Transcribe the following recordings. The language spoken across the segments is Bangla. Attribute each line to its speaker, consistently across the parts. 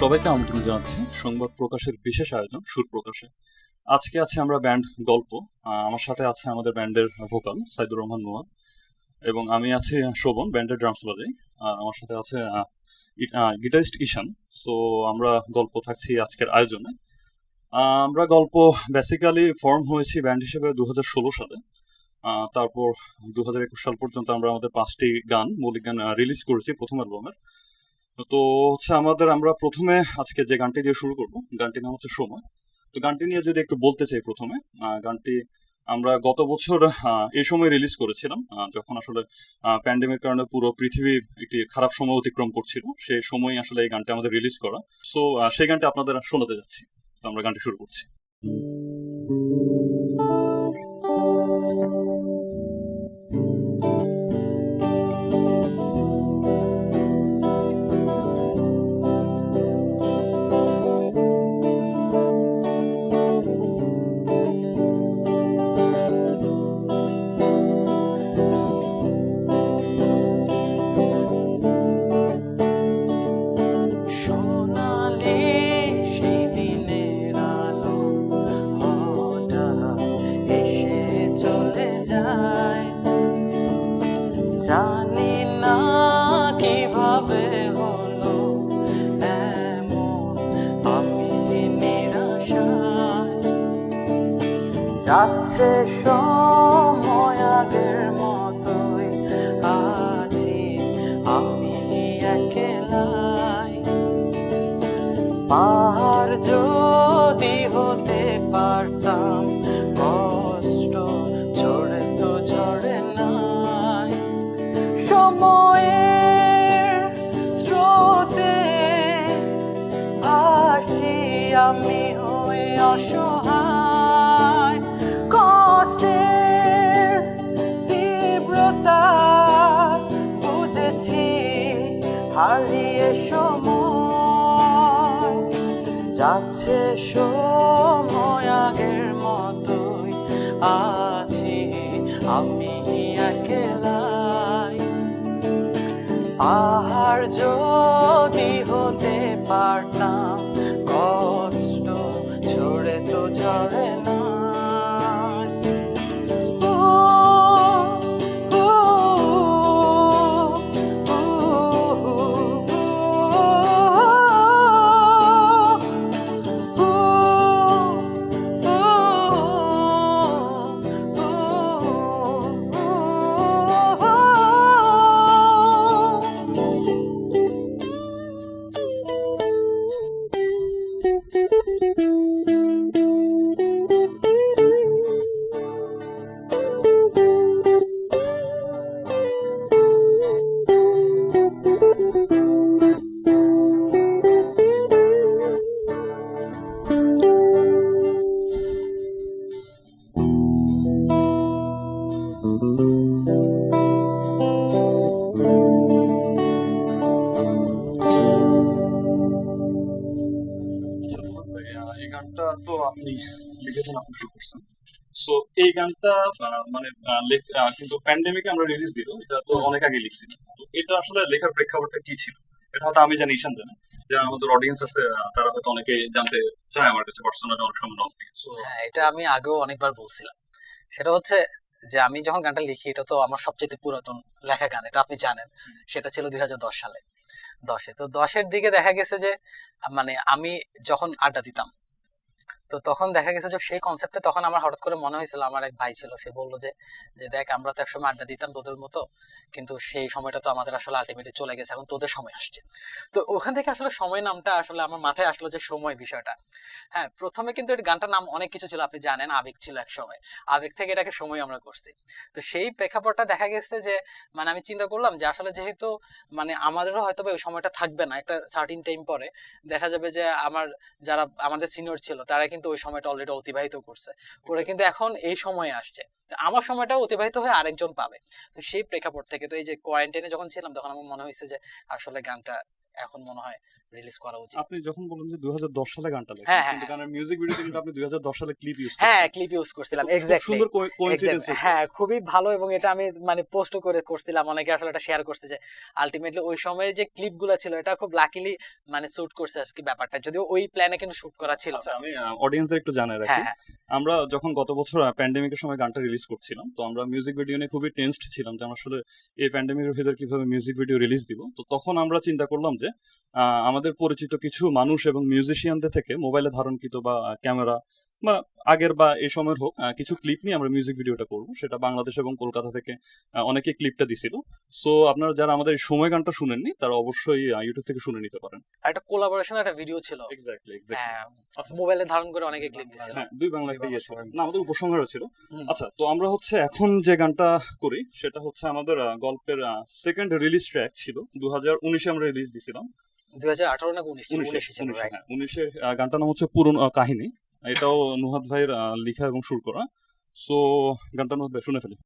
Speaker 1: সবাইকে আমন্ত্রণ জানাচ্ছি। সংবাদ প্রকাশের বিশেষ আয়োজন সুর প্রকাশে। আজকে আছে আমরা ব্যান্ড গল্প। আমার সাথে আছে আমাদের ব্যান্ডের ভোকাল সাইদুর রহমান মুয়াদ এবং আমি আছি শোভন, ব্যান্ডের ড্রামস বাজাই। আমার সাথে আছে গিটারিস্ট ঈশান। সো, আমরা গল্প থাকছি আজকের আয়োজনে। আমরা গল্প বেসিক্যালি ফর্ম হয়েছি ব্যান্ড হিসেবে দু হাজার ষোলো সালে। তারপর দু হাজার একুশ সাল পর্যন্ত আমরা আমাদের পাঁচটি গান, মৌলিক গান রিলিজ করেছি প্রথম অ্যালবামের। তো হচ্ছে আমাদের আমরা প্রথমে আজকে যে গানটি দিয়ে শুরু করব, গানটির নাম হচ্ছে সময়। তো গানটি নিয়ে যদি একটু বলতে চাই প্রথমে গানটি আমরা গত বছর এই সময় রিলিজ করেছিলাম যখন আসলে প্যান্ডেমিক কারণে পুরো পৃথিবী একটি খারাপ সময় অতিক্রম করছিল সেই সময় আসলে এই গানটি আমাদের রিলিজ করা। সো সেই গানটি আপনাদের শোনাতে যাচ্ছি। তো আমরা গানটি শুরু করছি।
Speaker 2: জানি না কীভাবে হলো এমন আমি নিরাশা যাচ্ছে সময় যাচ্ছে সময় আগের মতোই। আছি আমি একেলাই। আহার যদি হতে পারতাম, কষ্ট ছড়ে তো চড়ে
Speaker 1: গানটা মানে কিন্তু আমরা রিলিজ এটা তো অনেক আগে এটা আসলে লেখার প্রেক্ষাপটটা কি ছিল? এটা হয়তো আমি জানি, ঈশান আমাদের অডিয়েন্স আছে তারা হয়তো অনেকে জানতে চায় আমার কাছে অনেক সময়
Speaker 3: হ্যাঁ এটা আমি আগেও অনেকবার বলছিলাম। সেটা হচ্ছে যে আমি যখন গানটা লিখি, এটা তো আমার সবচেয়ে পুরাতন লেখা গান, এটা আপনি জানেন। সেটা ছিল দুই হাজার দশ সালে, দশে। তো দশের দিকে দেখা গেছে যে মানে আমি যখন আড্ডা দিতাম তো তখন দেখা গেছে যে সেই কনসেপ্টে তখন আমার হঠাৎ করে মনে হয়েছিল, আমার এক ভাই ছিল, সে বলল যে যে দেখ, আমরা তো একসময় আড্ডা দিতাম তোদের মতো, কিন্তু সেই সময়টা তো আমাদের আসলে আলটিমেটলি চলে গেছে, এখন তোদের সময় আসছে। তো ওখান থেকে আসলে সময় নামটা আসলে আমার মাথায় আসলো যে সময় বিষয়টা। হ্যাঁ প্রথমে কিন্তু এর গানটার নাম অনেক কিছু ছিল, আপনি জানেন আবেগ ছিল এক সময়। আবেগ থেকে এটাকে সময় আমরা করছি। তো সেই প্রেক্ষাপটটা দেখা গেছে যে মানে আমি চিন্তা করলাম যে আসলে যেহেতু মানে আমাদেরও হয়তো ওই সময়টা থাকবে না, একটা সার্টিন টাইম পরে, দেখা যাবে যে আমার যারা, আমাদের সিনিয়র ছিল, তারা কিন্তু ওই সময়টা অলরেডি অতিবাহিত করছে। করে কিন্তু এখন এই সময়ে আসছে। আমার সময়টা অতিবাহিত হয়ে আরেকজন পাবে। তো সেই প্রেক্ষাপট থেকে তো এই যে কোয়ারেন্টাইনে যখন ছিলাম তখন আমার মনে হয়েছে যে আসলে গানটা এখন মনে হয় রিলিজ করা উচিত।
Speaker 1: আপনি যখন বলেন যে দুই সালে গানটা
Speaker 3: হ্যাঁ, হ্যাঁ,
Speaker 1: কিন্তু গানের মিউজিক ভিডিওতে কিন্তু আপনি দুই সালে ক্লিপ ইউজ
Speaker 3: হ্যাঁ ক্লিপ ইউজ করছিলাম এক্স্যাক্টলি
Speaker 1: সুন্দর কোইন্সিডেন্স
Speaker 3: হ্যাঁ খুবই ভালো এবং এটা আমি মানে পোস্ট করে করছিলাম অনেকে আসলে এটা শেয়ার করছে যে আলটিমেটলি ওই সময়ে যে ক্লিপগুলো ছিল এটা খুব লাকিলি মানে শুট করছে আজকে ব্যাপারটা। যদিও ওই প্ল্যানে কিন্তু শুট করা ছিল
Speaker 1: আচ্ছা আমি অডিয়েন্সদের একটু জানাই রাখি।
Speaker 3: হ্যাঁ হ্যাঁ।
Speaker 1: আমরা যখন গত বছর প্যান্ডেমিকের সময় গানটা রিলিজ করছিলাম তো আমরা মিউজিক ভিডিও নিয়ে খুবই টেন্সড ছিলাম যে আমরা আসলে এই প্যান্ডেমিকের ভিতর কীভাবে মিউজিক ভিডিও রিলিজ দিব। তো তখন আমরা চিন্তা করলাম যে আমাদের পরিচিত কিছু মানুষ এবং মিউজিশিয়ানদের থেকে মোবাইলে ধারণকৃত বা ক্যামেরা বা আগের বা এই সময়ের হোক কিছু ক্লিপ নিয়ে আমরা মিউজিক ভিডিওটা করব। সেটা বাংলাদেশ এবং কলকাতা থেকে অনেকে ক্লিপটা দিছিল। সো আপনারা যারা আমাদের এই সময় গানটা শুনেননি তারা অবশ্যই ইউটিউব থেকে শুনে নিতে পারেন।
Speaker 3: একটা কোলাবোরেশন একটা ভিডিও ছিল।
Speaker 1: এক্স্যাক্টলি
Speaker 3: হ্যাঁ মোবাইলে ধারণ করে অনেকে ক্লিপ দিছিল।
Speaker 1: হ্যাঁ দুই বাংলা একটা ইয়ে না আমাদের উপসংহারও ছিল। আচ্ছা তো আমরা হচ্ছে এখন যে গানটা করি সেটা হচ্ছে আমাদের গল্পের সেকেন্ড রিলিজ ট্র্যাক ছিল। দু হাজার উনিশে আমরা রিলিজ দিছিলাম।
Speaker 3: দুই হাজার আঠারো না উনিশ?
Speaker 1: উনিশে? হ্যাঁ, গানটার নাম হচ্ছে পুরনো কাহিনী। এটাও নুহাদ ভাইয়ের লেখা এবং সুর করা। সো গানটা নুহাদ ভাই শুনে ফেলি।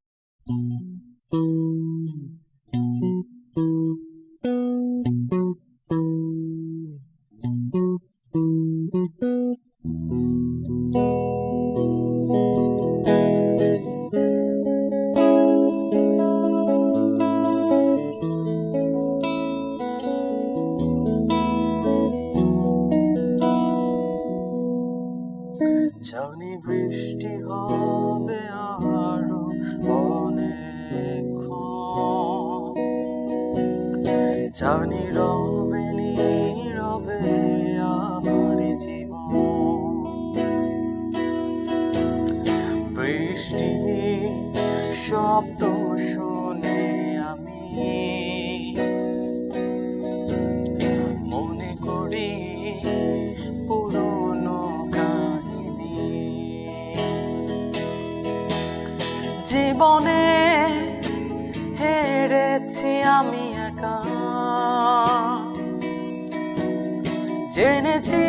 Speaker 2: জেনেছি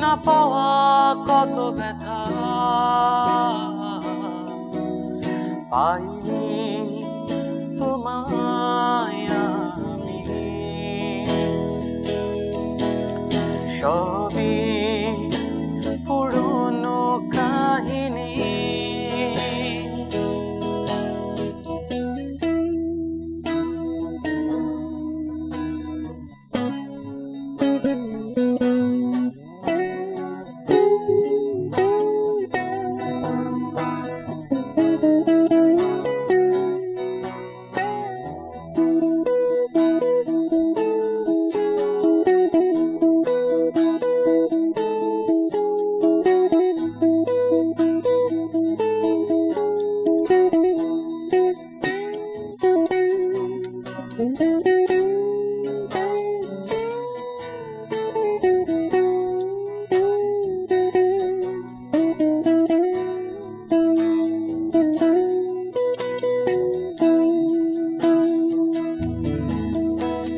Speaker 2: না পাওয়া কত ব্যথা। পাইনি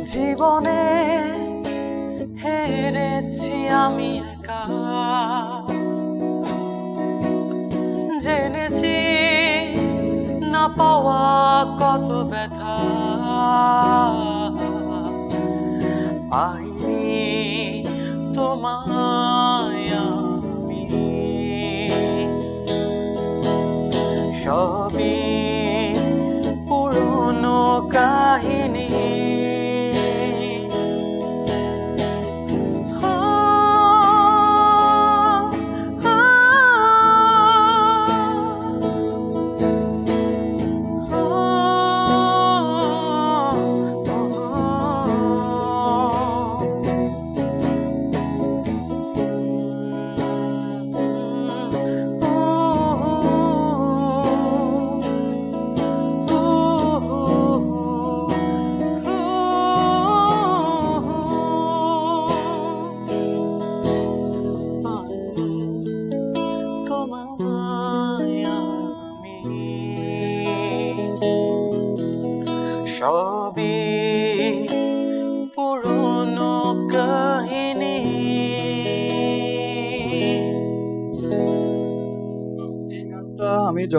Speaker 2: জীবনে হেরেছি আমি একা। জেনেছি না পাওয়া কত ব্যথা।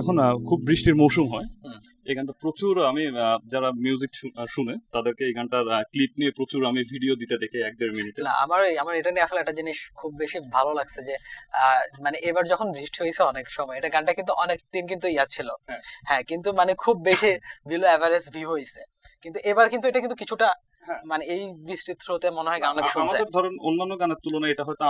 Speaker 1: যখন খুব বৃষ্টির মৌসুম হয় এই গানটা প্রচুর আমি যারা মিউজিক শুনে তাদেরকে এই গানটার ক্লিপ নিয়ে প্রচুর আমি ভিডিও দিতে দেখি এক দেড় মিনিটে
Speaker 2: না আমার আমার এটা নিয়ে আসলে একটা জিনিস খুব বেশি ভালো লাগছে যে আহ, মানে এবার যখন বৃষ্টি হয়েছে অনেক সময় এটা গানটা কিন্তু অনেক দিন কিন্তু ইয়া ছিল
Speaker 1: হ্যাঁ।
Speaker 2: হ্যাঁ কিন্তু মানে খুব বেশি বিলো অ্যাভারেজ ভিউ হয়েছে কিন্তু এবার কিন্তু এটা কিন্তু কিছুটা। মানে এই বৃষ্টির থ্রোতে মনে হয় গান শুনছে।
Speaker 1: আমাদের ধরেন অন্যান্য গানের তুলনায় এটা হয়তো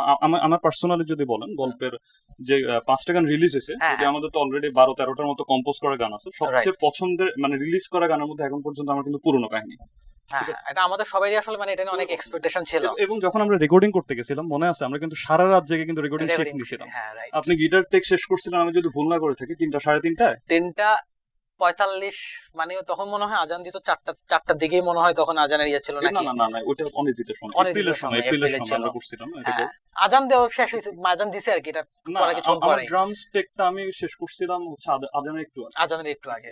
Speaker 1: আমার পার্সোনালি যদি বলেন গল্পের যে পাঁচটা গান রিলিজ হয়েছে
Speaker 2: হ্যাঁ,
Speaker 1: যদি আমাদের তো অলরেডি বারো তেরোটার মতো কম্পোজ করা গান আছে সবচেয়ে পছন্দের মানে রিলিজ করা গানের মধ্যে এখন পর্যন্ত আমার কিন্তু পুরোনো কাহিনী।
Speaker 2: হ্যাঁ এটা আমাদের সবারই আসলে মানে এটা নিয়ে অনেক এক্সপেকটেশন ছিল।
Speaker 1: এবং যখন আমরা রেকর্ডিং করতে গেছিলাম মনে আছে আমরা কিন্তু সারা রাত জেগে কিন্তু রেকর্ডিং
Speaker 2: হ্যাঁ রাইট
Speaker 1: আপনি গিটার টেক শেষ করছিলেন আমি যদি ভুল না করে থাকি তিনটা সাড়ে তিনটায়?
Speaker 2: তিনটা পঁয়তাল্লিশ মানে তখন মনে হয় আজান দিত চারটা চারটার দিকেই মনে হয় তখন আজানের ইয়ে ছিল নাকি?
Speaker 1: না না না ওটা অনির্দিষ্ট সময়। এপ্রিলের সময়
Speaker 2: সময়,
Speaker 1: এপ্রিলের সময় করছিলাম
Speaker 2: হ্যাঁ আজান দেওয়া শেষ হয়েছে আজান দিছে আর কি এটা পরে কিছুক্ষণ পরে
Speaker 1: ড্রামস টেকটা আমি শেষ করছিলাম আদানের একটু আগে।
Speaker 2: আজানের একটু আগে।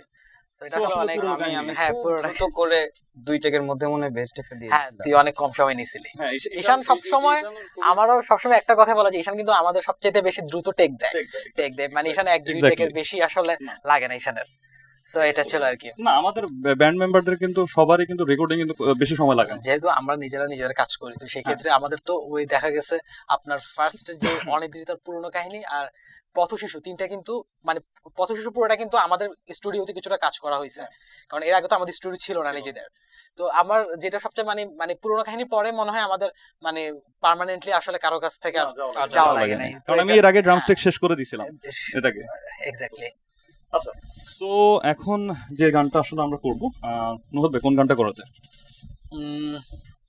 Speaker 2: হ্যাঁ,
Speaker 4: খুব
Speaker 2: পুরোটাই।
Speaker 4: দ্রুত করে দুই টেকের মধ্যে মনে হয় বেস্ট
Speaker 2: হ্যাঁ তুই অনেক কম সময় নিছিলি।
Speaker 1: হ্যাঁ ঈশান-
Speaker 2: ঈশান
Speaker 1: ঈশান-
Speaker 2: সবসময় আমারও সবসময় একটা কথা বলা যায় ঈশান কিন্তু আমাদের সবচেয়ে বেশি দ্রুত টেক দেয়। টেক দেয় মানে ঈশান এক দুই টেকের বেশি আসলে লাগে না ঈশানের। সো এটা ছিল আর কি।
Speaker 1: না আমাদের ব্যান্ড মেম্বারদের কিন্তু সবারই কিন্তু রেকর্ডিং কিন্তু বেশি সময় লাগে
Speaker 2: যেহেতু আমরা নিজেরা নিজেরা কাজ করি তো সেই ক্ষেত্রে আমাদের তো ওই দেখা গেছে আপনার ফার্স্ট যে অনিদ্রিতার পুরনো কাহিনী আর পথ শিশু তিনটা কিন্তু মানে পথ শিশু পুরোটা কিন্তু আমাদের স্টুডিওতে কিছুটা কাজ করা হয়েছে। কারণ এর আগে তো আমাদের স্টুডিও ছিল না নিজেদের। তো আমার যেটা সবচেয়ে মানে মানে পুরোনো কাহিনী পরে মনে হয় আমাদের মানে পার্মানেন্টলি আসলে কারও কাছ থেকে আর যাওয়া লাগে নাই।
Speaker 1: কারণ আমি এর আগে ড্রামস্টিক শেষ করে দিছিলাম এটাকে।
Speaker 2: এক্স্যাক্টলি
Speaker 1: আচ্ছা তো এখন যে গানটা আসলে আমরা করব ভাই কোন গানটা করা যায়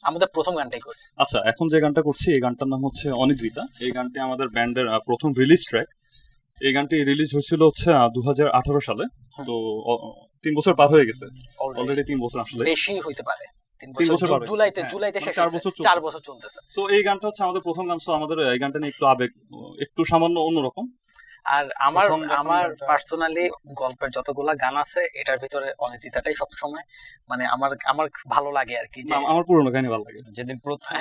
Speaker 2: আমাদের প্রথম গানটাই করি।
Speaker 1: আচ্ছা এখন যে গানটা করছি এই গানটার নাম হচ্ছে অনিদ্রিতা। এই গানটি আমাদের ব্যান্ডের প্রথম রিলিজ ট্র্যাক এই গানটি রিলিজ হয়েছিল হচ্ছে দু হাজার আঠারো সালে। তো তিন বছর পার হয়ে গেছে। অলরেডি তিন বছর আসলে।
Speaker 2: বেশি হইতে পারে। জুলাইতে জুলাইতে শেষ
Speaker 1: চার বছর চলতেছে। এই গানটা হচ্ছে আমাদের প্রথম গান। সো আমাদের এই গানটা নিয়ে একটু আবেগ একটু সামান্য অন্যরকম।
Speaker 2: আর আমার আমার পার্সোনালি গল্পের যতগুলা গান আছে এটার ভিতরে অনিদিতাটাই সবসময় মানে আমার আমার ভালো লাগে আর কি
Speaker 1: আমার পুরোনো কাহিনী ভালো লাগে।
Speaker 4: যেদিন প্রথম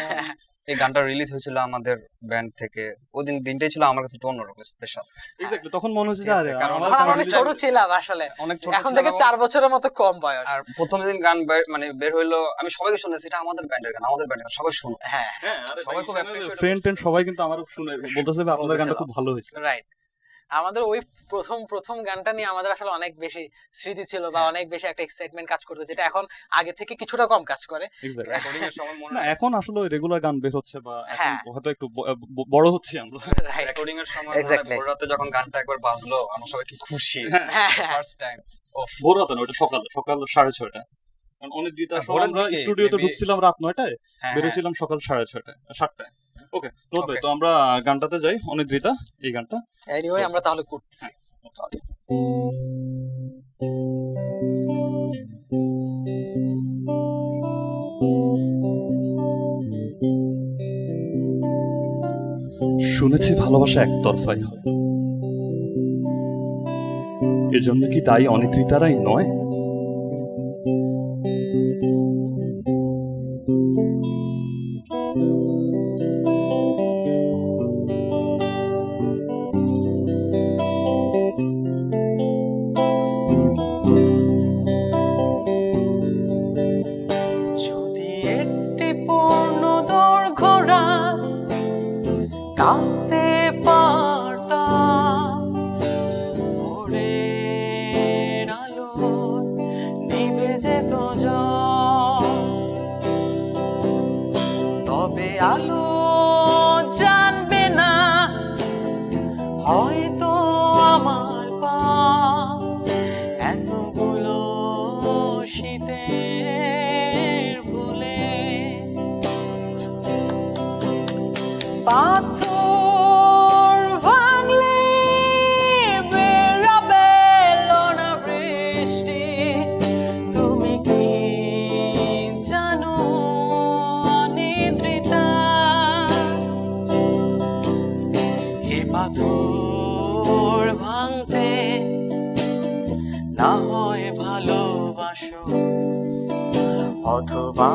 Speaker 4: এই গানটা রিলিজ হয়েছিল আমাদের ব্যান্ড থেকে ওই দিন দিনটাই ছিল আমার কাছে একটু অন্যরকম স্পেশাল
Speaker 1: এক্স্যাক্টলি তখন মনে হচ্ছে যে আরে
Speaker 4: কারণ
Speaker 1: আমরা
Speaker 2: অনেক ছোট ছিলাম আসলে।
Speaker 4: অনেক ছোট
Speaker 2: এখন থেকে
Speaker 4: এবং-
Speaker 2: চার বছরের মতো কম বয়স।
Speaker 4: আর প্রথম দিন গান বের- মানে বের হইল আমি সবাইকে শুনেছি এটা আমাদের ব্যান্ডের গান আমাদের ব্যান্ডের গান সবাই শুনো
Speaker 2: হ্যাঁ
Speaker 1: হ্যাঁ,
Speaker 4: সবাই খুব
Speaker 1: ঈশানের
Speaker 4: appreciate
Speaker 1: friend
Speaker 4: করছে।
Speaker 1: টেন্ড সবাই কিন্তু আমার শুনে বলতেছে যে আপনাদের গানটা খুব ভালো হয়েছে।
Speaker 2: রাইট আমাদের ওই প্রথম প্রথম গানটা নিয়ে আমাদের আসলে অনেক বেশি স্মৃতি ছিল বা অনেক বেশি একটা এক্সাইটমেন্ট কাজ করতো যেটা এখন আগে থেকে কিছুটা কম কাজ করে।
Speaker 1: না এখন আসলে রেগুলার গান বের হচ্ছে বা এখন
Speaker 2: হ্যাঁ।
Speaker 1: হয়তো একটু বড় হচ্ছি আমরা।
Speaker 4: রেকর্ডিং এর সময়. ভোর রাতে যখন গানটা একবার বাজলো আমরা সবাই কি খুশি।
Speaker 2: হ্যাঁ।
Speaker 4: ফার্স্ট টাইম
Speaker 1: ভোর রাতে না ওটা সকাল সকাল সাড়ে ছয়টা কারণ অনেক
Speaker 4: হ্যাঁ,
Speaker 1: আমরা স্টুডিওতে ঢুকছিলাম রাত নয়টায়
Speaker 4: হ্যাঁ।
Speaker 1: বেরোছিলাম সকাল সাড়ে ছয়টায় সাতটায়। ওকে নোট ভাই তো আমরা গানটাতে যাই অনিদ্রিতা এই গানটা।
Speaker 2: এনিওয়ে আমরা তাহলে করতেছি
Speaker 1: শুনেছি ভালোবাসা একতরফাই হয়। এজন্য কি তাই অনিদ্রিতারাই নয়?
Speaker 5: ফুলে পাথর অথবা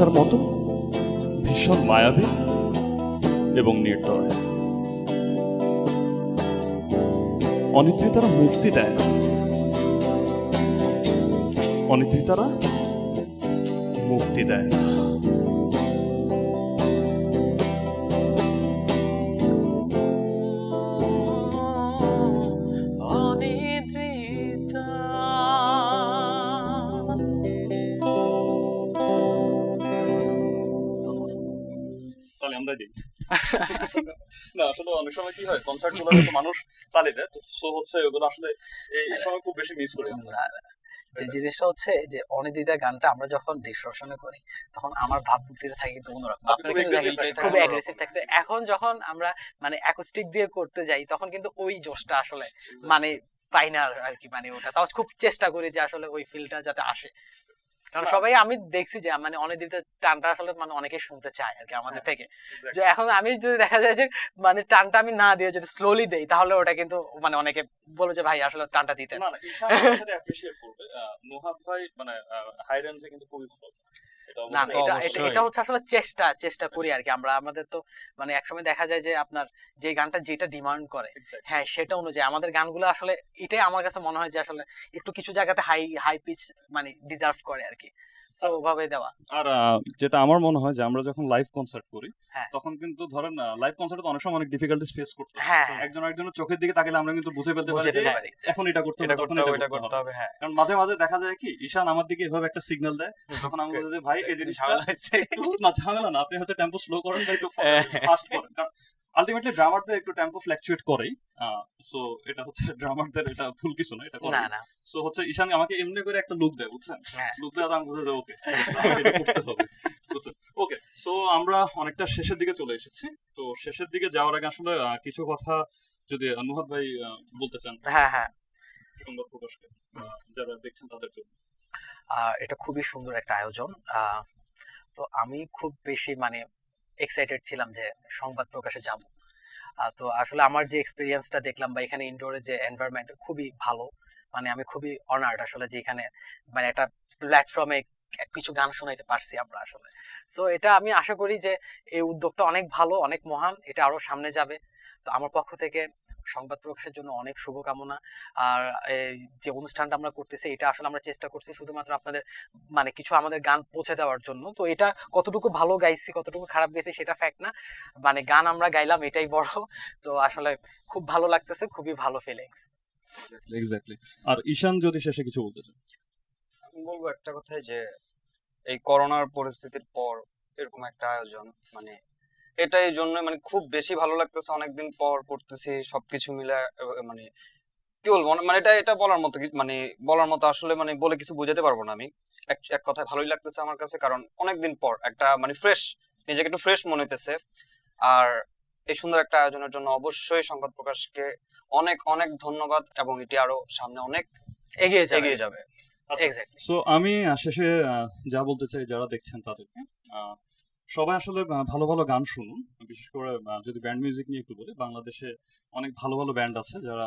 Speaker 1: কুয়াশার মতো? ভীষণ মায়াবী এবং নির্দয়। অনিদ্রিতারা মুক্তি দেয় না। অনিদ্রিতারা মুক্তি দেয় না। সময় কি হয়? কনসার্টগুলো তো মানুষ তালি দেয়। তো সো হচ্ছে ওগুলো আসলে এই এই সময় খুব বেশি মিস করি।
Speaker 2: যে জিনিসটা হচ্ছে যে গানটা আমরা যখন করি তখন আমার ভাবমূর্তিটা থাকে কিন্তু অন্যরকম।
Speaker 1: খুব।
Speaker 2: অ্যাগ্রেসিভ থাকতে এখন যখন আমরা মানে অ্যাকোস্টিক দিয়ে করতে যাই তখন কিন্তু ওই জোশটা আসলে মানে পাই না আর- আর কি মানে ওটা। তাও খুব চেষ্টা করি যে আসলে ওই ফিলটা যাতে আসে। কারণ সবাই আমি দেখছি যে মানে অনিদিতা টানটা আসলে মানে অনেকে শুনতে চায় আর কি আমাদের থেকে। যে এখন আমি যদি দেখা যায় যে মানে টানটা আমি না দিয়ে যদি স্লোলি দেই তাহলে ওটা কিন্তু মানে অনেকে বলে যে ভাই আসলে টানটা দিতে
Speaker 1: না না ভাই মানে হাই রেঞ্জে কিন্তু খুবই ভালো।
Speaker 2: না এটা এটা- হচ্ছে আসলে চেষ্টা চেষ্টা করি আর কি। আমরা আমাদের তো মানে একসময় দেখা যায় যে আপনার যে গানটা যেটা ডিমান্ড করে হ্যাঁ সেটা অনুযায়ী আমাদের গানগুলো আসলে এটাই আমার কাছে মনে হয় যে আসলে একটু কিছু জায়গাতে হাই হাই পিচ মানে ডিজার্ভ করে আর কি। সো ওভাবে দেওয়া।
Speaker 1: আর যেটা আমার মনে হয় যে আমরা যখন লাইভ কনসার্ট করি
Speaker 2: হ্যাঁ।
Speaker 1: তখন কিন্তু ধরেন লাইভ কনসার্টে অনেক সময় অনেক ডিফিকাল্টিস ফেস করতে হয়।
Speaker 2: হ্যাঁ হ্যাঁ,
Speaker 1: একজন একজনের চোখের দিকে তাকালে আমরা কিন্তু বুঝে ফেলতে পারি এখন এটা করতে হবে তখন এটা করতে হবে
Speaker 4: হ্যাঁ।
Speaker 1: কারণ মাঝে মাঝে দেখা যায় কি ঈশান আমার দিকে এভাবে একটা সিগন্যাল দেয়। তখন আমি বলি যে ভাই এই জিনিসটা
Speaker 4: ঝামেলা হচ্ছে।
Speaker 1: না ঝামেলা না আপনি হয়তো টেম্পো স্লো করেন বা একটু। ফাস্ট করেন। কারণ আলটিমেটলি ড্রামারদের একটু টেম্পো ফ্ল্যাকচুয়েট করেই সো এটা হচ্ছে ড্রামারদের এটা ভুল কিছু না এটা করে
Speaker 2: না না।
Speaker 1: সো হচ্ছে ঈশান আমাকে এমনি করে একটা লুক দেয় বুঝছেন?
Speaker 2: হ্যাঁ।
Speaker 1: লুক দেওয়া আমি বুঝে ওকে হবে বুঝছেন? ওকে সো আমরা অনেকটা শেষের দিকে চলে এসেছি। তো শেষের দিকে যাওয়ার আগে আসলে কিছু কথা যদি নুহাদ ভাই বলতে চান।
Speaker 2: হ্যাঁ হ্যাঁ।
Speaker 1: সুন্দর প্রকাশকে যারা দেখছেন তাদের জন্য।
Speaker 2: এটা খুবই সুন্দর একটা আয়োজন আহ, তো আমি খুব বেশি মানে এক্সাইটেড ছিলাম যে সংবাদ প্রকাশে যাব। তো আসলে আমার যে এক্সপিরিয়েন্সটা দেখলাম বা এখানে ইনডোরে যে এনভায়রনমেন্ট খুবই ভালো মানে আমি খুবই অনার্ড আসলে যে এখানে মানে একটা প্ল্যাটফর্মে কিছু গান শোনাইতে পারছি আমরা আসলে। সো এটা আমি আশা করি যে এই উদ্যোগটা অনেক ভালো, অনেক মহান, এটা আরও সামনে যাবে। তো আমার পক্ষ থেকে সংবাদ প্রকাশের জন্য অনেক শুভকামনা। আর যে অনুষ্ঠানটা আমরা করতেছি এটা আসলে আমরা চেষ্টা করছি শুধুমাত্র আপনাদের মানে কিছু আমাদের গান পৌঁছে দেওয়ার জন্য। তো এটা কতটুকু ভালো গাইছি কতটুকু খারাপ গাইছি সেটা ফ্যাক্ট না। মানে গান আমরা গাইলাম এটাই বড়। তো আসলে খুব ভালো লাগতেছে খুবই ভালো ফিলিংস
Speaker 1: এক্স্যাক্টলি আর ঈশান যদি শেষে কিছু বলতে চান
Speaker 4: আমি বলব একটা কথাই যে এই করোনার পরিস্থিতির পর এরকম একটা আয়োজন মানে এটা এই জন্য মানে খুব বেশি ভালো লাগতেছে অনেকদিন পর করতেছি সবকিছু মিলে মানে কি বলব মানে- মানে এটা এটা বলার মতো মানে বলার মতো আসলে মানে বলে কিছু বোঝাতে পারব না আমি। এক কথায় ভালোই লাগতেছে আমার কাছে কারণ অনেকদিন পর একটা মানে ফ্রেশ নিজেকে একটু ফ্রেশ মনে হইতেছে। আর এই সুন্দর একটা আয়োজনের জন্য অবশ্যই সংবাদ প্রকাশকে অনেক অনেক ধন্যবাদ এবং এটি আরও সামনে অনেক
Speaker 2: এগিয়ে যাবে।
Speaker 4: এগিয়ে যাবে।
Speaker 2: এক্স্যাক্টলি
Speaker 1: সো আমি আহ, শেষে যা বলতে চাই যারা দেখছেন তাদেরকে আহ, সবাই আসলে ভালো ভালো গান শুনুন। বিশেষ করে যদি ব্যান্ড মিউজিক নিয়ে একটু বলি বাংলাদেশে অনেক ভালো ভালো ব্যান্ড আছে যারা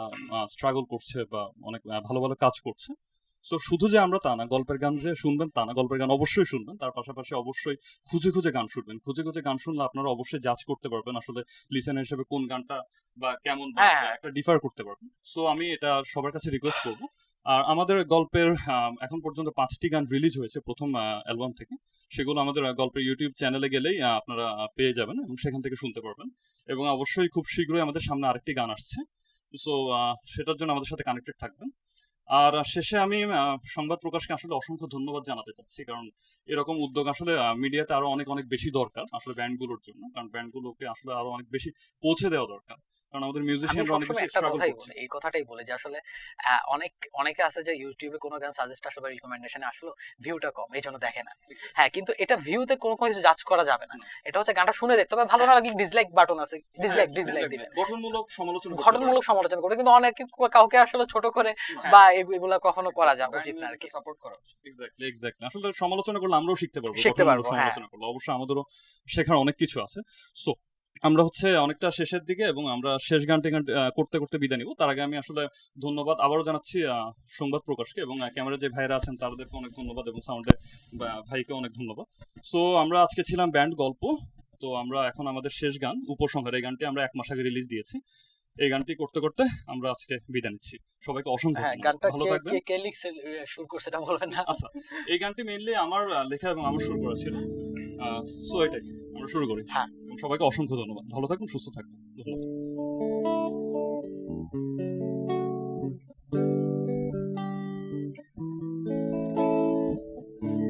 Speaker 1: স্ট্রাগল করছে বা অনেক ভালো ভালো কাজ করছে। সো শুধু যে আমরা তা না গল্পের গান যে শুনবেন তা না গল্পের গান অবশ্যই শুনবেন। তার পাশাপাশি অবশ্যই খুঁজে খুঁজে গান শুনবেন। খুঁজে খুঁজে গান শুনলে আপনারা অবশ্যই জাজ করতে পারবেন আসলে লিসেনার হিসেবে কোন গানটা বা কেমন
Speaker 2: হ্যাঁ।
Speaker 1: একটা ডিফার করতে পারবেন। সো আমি এটা সবার কাছে রিকোয়েস্ট করব। আর আমাদের গল্পের এখন পর্যন্ত পাঁচটি গান রিলিজ হয়েছে প্রথম অ্যালবাম থেকে। সেগুলো আমাদের গল্পের ইউটিউব চ্যানেলে গেলেই আপনারা পেয়ে যাবেন এবং সেখান থেকে শুনতে পারবেন। এবং অবশ্যই খুব শীঘ্রই আমাদের সামনে আরেকটি গান আসছে। সো সেটার জন্য আমাদের সাথে কানেক্টেড থাকবেন। আর শেষে আমি সংবাদ প্রকাশকে আসলে অসংখ্য ধন্যবাদ জানাতে চাচ্ছি। কারণ এরকম উদ্যোগ আসলে মিডিয়াতে আরও অনেক অনেক বেশি দরকার আসলে ব্যান্ডগুলোর জন্য। কারণ ব্যান্ডগুলোকে আসলে আরও অনেক বেশি পৌঁছে দেওয়া দরকার। কারণ আমাদের মিউজিশিয়ানরা অনেক বেশি স্ট্রাগল করছে।
Speaker 2: এই কথাটাই বলি যে আসলে অনেক অনেকে আছে যে ইউটিউবে কোনো গান সাজেস্ট আসলে বা রিকমেন্ডেশনে আসলো ভিউটা কম এই জন্য দেখে না। হ্যাঁ কিন্তু এটা ভিউতে কোনো কোনো কিছু জাজ করা যাবে না। এটা হচ্ছে গানটা শুনে দেখতে হবে ভালো না লাগলে ডিসলাইক বাটন আছে ডিসলাইক ডিসলাইক দিবেন
Speaker 1: গঠনমূলক সমালোচনা
Speaker 2: ঘটনামূলক সমালোচনা করে কিন্তু অনেকে কাউকে আসলে ছোট করে
Speaker 1: হ্যাঁ।
Speaker 2: বা এগু- এগুলা কখনো করা যাবে উচিত না আর কি।
Speaker 4: সাপোর্ট করা
Speaker 1: এক্স্যাক্টলি এক্স্যাক্টলি আসলে সমালোচনা করলে আমরাও শিখতে পারব
Speaker 2: শিখতে পারব, হ্যাঁ।
Speaker 1: সমালোচনা করলে। অবশ্যই আমাদেরও শেখার অনেক কিছু আছে। সো আমরা হচ্ছে অনেকটা শেষের দিকে এবং আমরা শেষ গানটি গান করতে করতে বিদায় নিব। তার আগে আমি আসলে ধন্যবাদ আবারও জানাচ্ছি সংবাদ প্রকাশকে এবং ক্যামেরা যে ভাইরা আছেন তাদেরকে অনেক ধন্যবাদ এবং সাউন্ডে ভাইকে অনেক ধন্যবাদ। সো আমরা আজকে ছিলাম ব্যান্ড গল্প। তো আমরা এখন আমাদের শেষ গান উপসংহার। এই গানটি আমরা এক মাস আগে রিলিজ দিয়েছি। এই গানটি করতে করতে আমরা আজকে বিদায় নিচ্ছি। সবাইকে অসংখ্য
Speaker 3: হ্যাঁ। গানটা
Speaker 1: ভালো
Speaker 3: কে কে লিখছে শুরু করছে এটা বলবেন না।
Speaker 1: আচ্ছা এই গানটি মেইনলি আমার লেখা এবং আমার সুর করা ছিল। আমরা শুরু করি
Speaker 3: হ্যাঁ।
Speaker 1: সবাইকে অসংখ্য ধন্যবাদ ভালো থাকুন সুস্থ থাকুন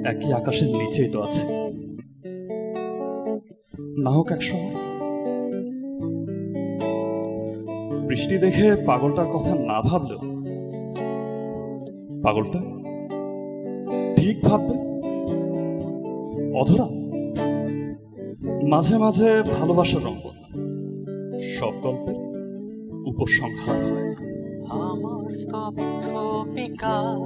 Speaker 1: একই আকাশের নিচেই তো আছে। না হোক এক শহর বৃষ্টি দেখে পাগলটার কথা না ভাবলেও পাগলটা ঠিক ভাববে? অধরা মাঝে মাঝে ভালোবাসার রঙ। সব গল্পের উপসংহার
Speaker 2: আমার স্তব্ধ বিকাল,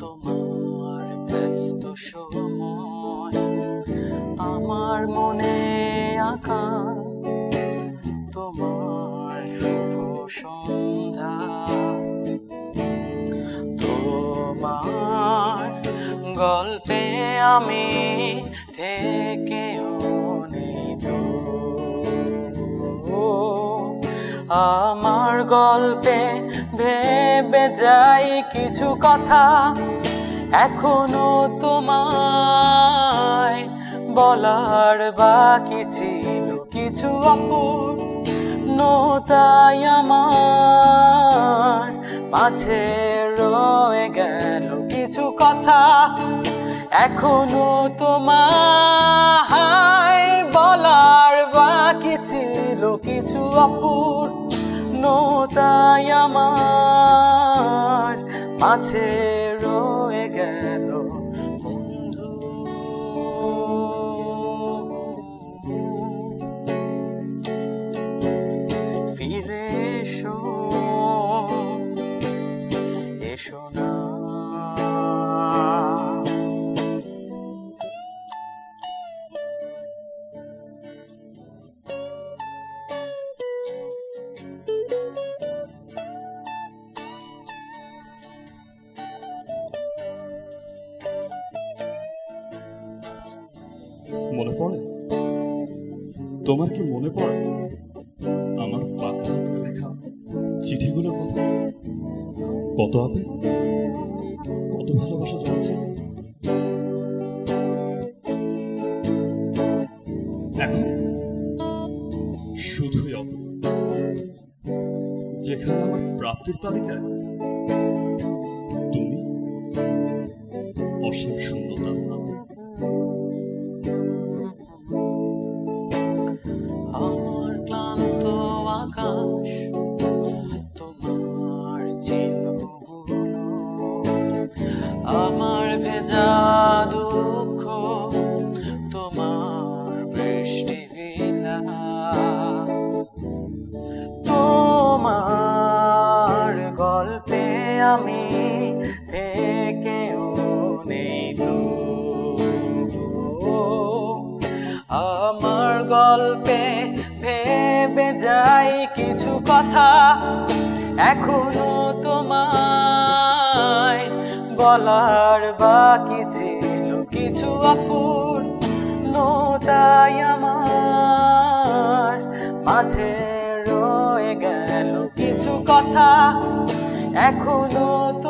Speaker 2: তোমার ব্যস্ত সময়, আমার মনে আঁকা তোমার শুভ সন্ধ্যা, তোমার গল্পে আমি থেকেও আমার গল্পে ভেবে যাই কিছু কথা এখনও তোমায় বলার বাকি ছিল কিছু অপর তাই আমার মাঝে রয়ে গেল কিছু কথা এখনও তোমায় বলার ছিল কিছু অপুর নোতায় আমার মাঝে রয়ে গেল।
Speaker 1: তোমার কি মনে পড়ে? আমার পাতা লেখা চিঠিগুলোর কথা কত আবেগ কত ভালোবাসা জমেছে এখন শুধুই অপর যেখানে আমার প্রাপ্তির তালিকায়
Speaker 2: যাই কিছু কথা এখনও তোমায় বলার বাকি ছিল কিছু অপুর আমার। মাঝে রয়ে গেল কিছু কথা এখনও